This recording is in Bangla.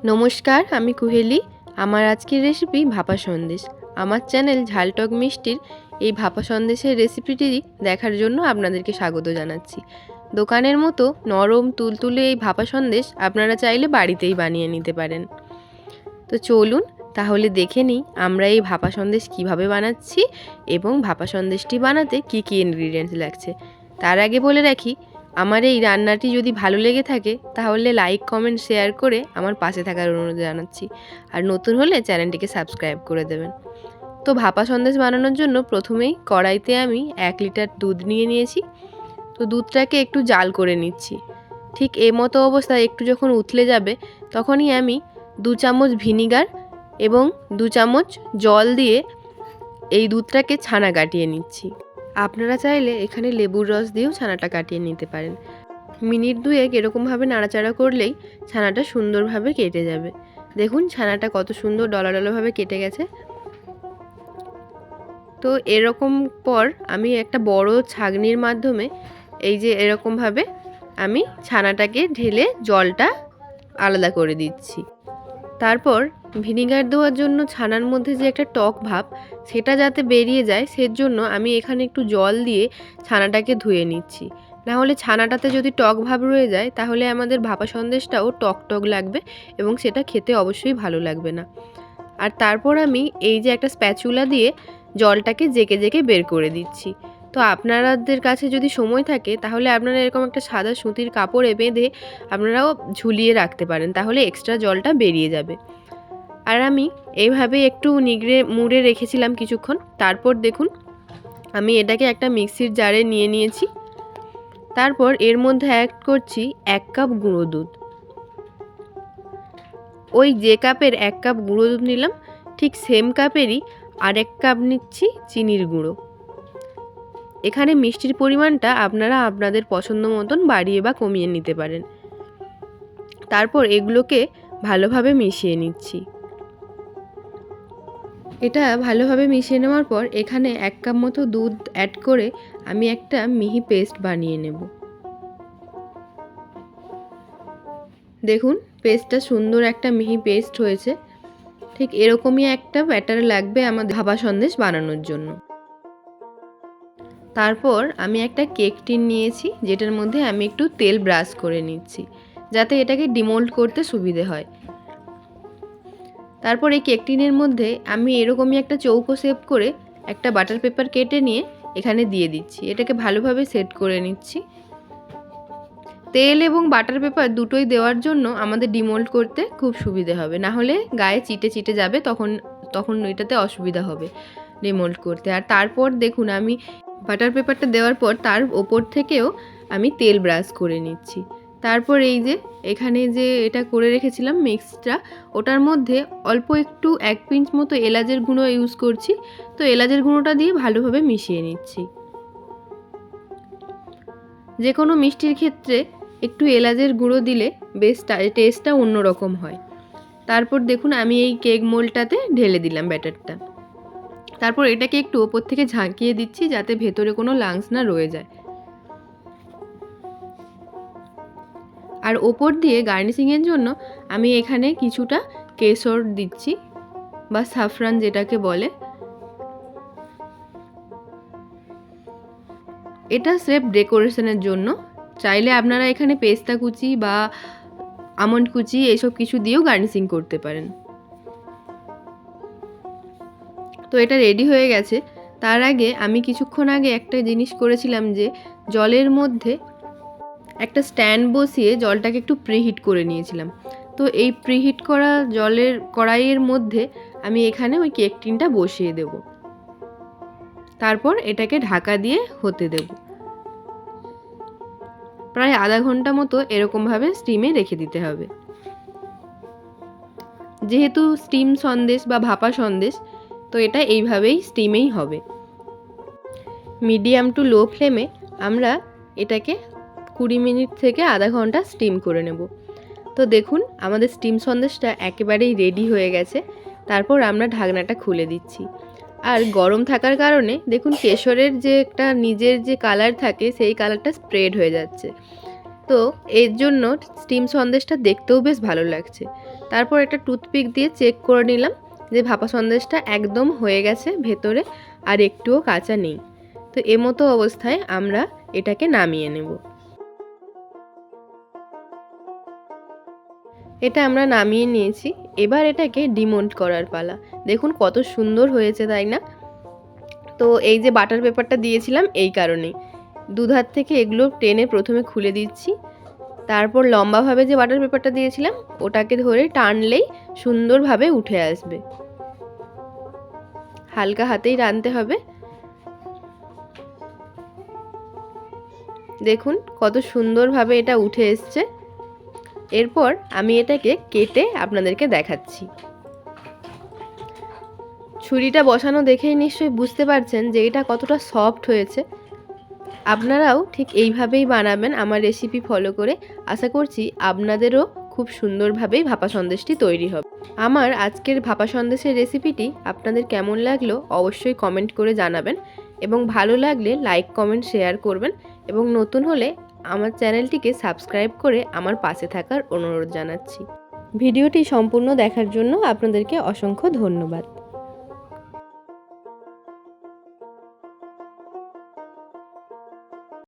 নমস্কার, আমি কুহেলি। আমার আজকের রেসিপি ভাপা সন্দেশ। আমার চ্যানেল ঝালটক মিষ্টির এই ভাপা সন্দেশের রেসিপিটি দেখার জন্য আপনাদেরকে স্বাগত জানাচ্ছি। দোকানের মতো নরম, তুলতুলে এই ভাপা সন্দেশ আপনারা চাইলে বাড়িতেই বানিয়ে নিতে পারেন। তো চলুন, তাহলে দেখে নিই আমরা এই ভাপা সন্দেশ কীভাবে বানাচ্ছি এবং ভাপা সন্দেশটি বানাতে কি কি ইনগ্রিডিয়েন্টস লাগছে। তার আগে বলে রাখি আমার এই রান্নাটি যদি ভালো লেগে থাকে, তাহলে লাইক কমেন্ট শেয়ার করে আমার পাশে থাকার অনুরোধ জানাচ্ছি। আর নতুন হলে চ্যানেলটিকে সাবস্ক্রাইব করে দেবেন। তো ভাপা সন্দেশ বানানোর জন্য প্রথমেই কড়াইতে আমি এক লিটার দুধ নিয়ে নিয়েছি। তো দুধটাকে একটু জাল করে নিচ্ছি। ঠিক এ মতো অবস্থায় একটু যখন উথলে যাবে, তখনই আমি দু চামচ ভিনিগার এবং দু চামচ জল দিয়ে এই দুধটাকে ছানা কাটিয়ে নিচ্ছি। আপনারা চাইলে এখানে লেবুর রস দিয়েও ছানাটা কাটিয়ে নিতে পারেন। মিনিট দুয়েক এরকমভাবে নাড়াচাড়া করলেই ছানাটা সুন্দরভাবে কেটে যাবে। দেখুন ছানাটা কত সুন্দর ডলা ডলাভাবে কেটে গেছে। তো এরকম পর আমি একটা বড় ছাগনির মাধ্যমে এই যে এরকমভাবে আমি ছানাটাকে ঢেলে জলটা আলাদা করে দিচ্ছি। তারপর ভিনিগার দেওয়ার জন্য ছানার মধ্যে যে একটা টক ভাব, সেটা যাতে বেরিয়ে যায়, সেজন্য আমি এখানে একটু জল দিয়ে ছানাটাকে ধুয়ে নিচ্ছি। না হলে ছানাটাতে যদি টক ভাব রয়ে যায়, তাহলে আমাদের ভাপা সন্দেশটাও টক টক লাগবে এবং সেটা খেতে অবশ্যই ভালো লাগবে না। আর তারপর আমি এই যে একটা স্প্যাচুলা দিয়ে জলটাকে জেকে জেকে বের করে দিচ্ছি। তো আপনারাদের কাছে যদি সময় থাকে, তাহলে আপনারা এরকম একটা সাদা সুতির কাপড়ে বেঁধে আপনারাও ঝুলিয়ে রাখতে পারেন, তাহলে এক্সট্রা জলটা বেরিয়ে যাবে। আর আমি এইভাবে একটু নিগড়ে মুড়ে রেখেছিলাম কিছুক্ষণ। তারপর দেখুন, আমি এটাকে একটা মিক্সির জারে নিয়ে নিয়েছি। তারপর এর মধ্যে অ্যাড করছি এক কাপ গুঁড়ো দুধ। ওই যে কাপের এক কাপ গুঁড়ো দুধ নিলাম, ঠিক সেম কাপেরই আর এক কাপ নিচ্ছি চিনির গুঁড়ো। এখানে মিষ্টির পরিমাণটা আপনারা আপনাদের পছন্দ মতন বাড়িয়ে বা কমিয়ে নিতে পারেন। তারপর এগুলোকে ভালোভাবে মিশিয়ে নিচ্ছি। এটা ভালোভাবে মিশিয়ে নেওয়ার পর এখানে এক কাপ মতো দুধ অ্যাড করে আমি একটা মিহি পেস্ট বানিয়ে নেব। দেখুন পেস্টটা সুন্দর একটা মিহি পেস্ট হয়েছে। ঠিক এরকমই একটা ব্যাটার লাগবে আমার ভাবা সন্দেশ বানানোর জন্য। তারপর আমি একটা কেক টিন নিয়েছি, যেটার মধ্যে আমি একটু তেল ব্রাশ করে নিচ্ছি, যাতে এটাকে ডিমোল্ড করতে সুবিধে হয়। তারপর এই কেক টিনের মধ্যে আমি এরকমই একটা চৌকো শেপ করে একটা বাটার পেপার কেটে নিয়ে এখানে দিয়ে দিচ্ছি। এটাকে ভালোভাবে সেট করে নিচ্ছি। তেল এবং বাটার পেপার দুটোই দেওয়ার জন্য আমাদের ডিমোল্ড করতে খুব সুবিধে হবে। না হলে গায়ে চিটে চিটে যাবে, তখন তখন এটাতে অসুবিধা হবে ডিমোল্ড করতে। আর তারপর দেখুন, আমি বাটার পেপারটা দেওয়ার পর তার ওপর থেকেও আমি তেল ব্রাশ করে নিচ্ছি। তারপর এই যে, এখানে যে এটা করে রেখেছিলাম মিক্সটা ওটার মধ্যে অল্প একটু এক পিঞ্চ মতো এলাচের গুঁড়ো ইউজ করছি। তো এলাচের গুঁড়োটা দিয়ে ভালোভাবে মিশিয়ে নিচ্ছি। যে কোনো মিষ্টির ক্ষেত্রে একটু এলাচের গুঁড়ো দিলে বেশ টেস্টটা অন্যরকম হয়। তারপর দেখুন আমি এই কেক মোলটাতে ঢেলে দিলাম ব্যাটারটা। তারপর এটাকে একটু ওপর থেকে ঝাঁকিয়ে দিচ্ছি যাতে ভেতরে কোনো লাংস না রয়ে যায়। আর ওপর দিয়ে গার্নিশিংয়ের জন্য আমি এখানে কিছুটা কেশর দিচ্ছি, বা সাফরান যেটাকে বলে। এটা স্রেফ ডেকোরেশনের জন্য। চাইলে আপনারা এখানে পেস্তা কুচি বা আমন্ড কুচি এসব কিছু দিয়েও গার্নিশিং করতে পারেন। তো এটা রেডি হয়ে গেছে। তার আগে আমি কিছুক্ষণ আগে একটা জিনিস করেছিলাম যে, জলের মধ্যে একটা স্ট্যান্ড বসিয়ে জলটাকে একটু প্রিহিট করে নিয়েছিলাম। তো এই প্রিহিট করা জলের কড়াইয়ের মধ্যে আমি এখানে ওই কেক টিনটা বসিয়ে দেব। তারপর এটাকে ঢাকা দিয়ে হতে দেব। প্রায় আধা ঘণ্টা মতো এরকমভাবে স্টিমে রেখে দিতে হবে। যেহেতু স্টিম সন্দেশ বা ভাপা সন্দেশ, তো এটা এইভাবেই স্টিমেই হবে। মিডিয়াম টু লো ফ্লেমে আমরা এটাকে কুড়ি মিনিট থেকে আধা ঘণ্টা স্টিম করে নেব। তো দেখুন, আমাদের স্টিম সন্দেশটা একেবারেই রেডি হয়ে গেছে। তারপর আমরা ঢাকনাটা খুলে দিচ্ছি। আর গরম থাকার কারণে দেখুন, কেশরের যে একটা নিজের যে কালার থাকে, সেই কালারটা স্প্রেড হয়ে যাচ্ছে। তো এর জন্য স্টিম সন্দেশটা দেখতেও বেশ ভালো লাগছে। তারপর একটা টুথপিক দিয়ে চেক করে নিলাম যে ভাপা সন্দেশটা একদম হয়ে গেছে ভেতরে আর একটুও কাঁচা নেই। তো এমতো অবস্থায় আমরা এটাকে নামিয়ে নেব। এটা আমরা নামিয়ে নিয়েছি। এবার এটাকে ডিমোল্ড করার পালা। দেখুন কত সুন্দর হয়েছে, তাই না? তো এই যে বাটার পেপারটা দিয়েছিলাম এই কারণেই। দুধার থেকে এগুলো টেনে প্রথমে খুলে দিচ্ছি। তারপর লম্বাভাবে যে বাটার পেপারটা দিয়েছিলাম, ওটাকে ধরে টানলেই সুন্দরভাবে উঠে আসবে। হালকা হাতেই টানতে হবে। দেখুন কত সুন্দরভাবে এটা উঠে এসছে। এরপর আমি এটাকে কেটে আপনাদেরকে দেখাচ্ছি। ছুরিটা বসানো দেখেই নিশ্চয়ই বুঝতে পারছেন যে এটা কতটা সফট হয়েছে। আপনারাও ঠিক এইভাবেই বানাবেন আমার রেসিপি ফলো করে। আশা করছি আপনাদেরও খুব সুন্দরভাবেই ভাপা সন্দেশটি তৈরি হবে। আমার আজকের ভাপা সন্দেশের রেসিপিটি আপনাদের কেমন লাগল অবশ্যই কমেন্ট করে জানাবেন। এবং ভালো লাগলে লাইক কমেন্ট শেয়ার করবেন। এবং নতুন হলে আমার চ্যানেলটিকে সাবস্ক্রাইব করে আমার পাশে থাকার অনুরোধ জানাচ্ছি। ভিডিওটি সম্পূর্ণ দেখার জন্য আপনাদেরকে অসংখ্য ধন্যবাদ।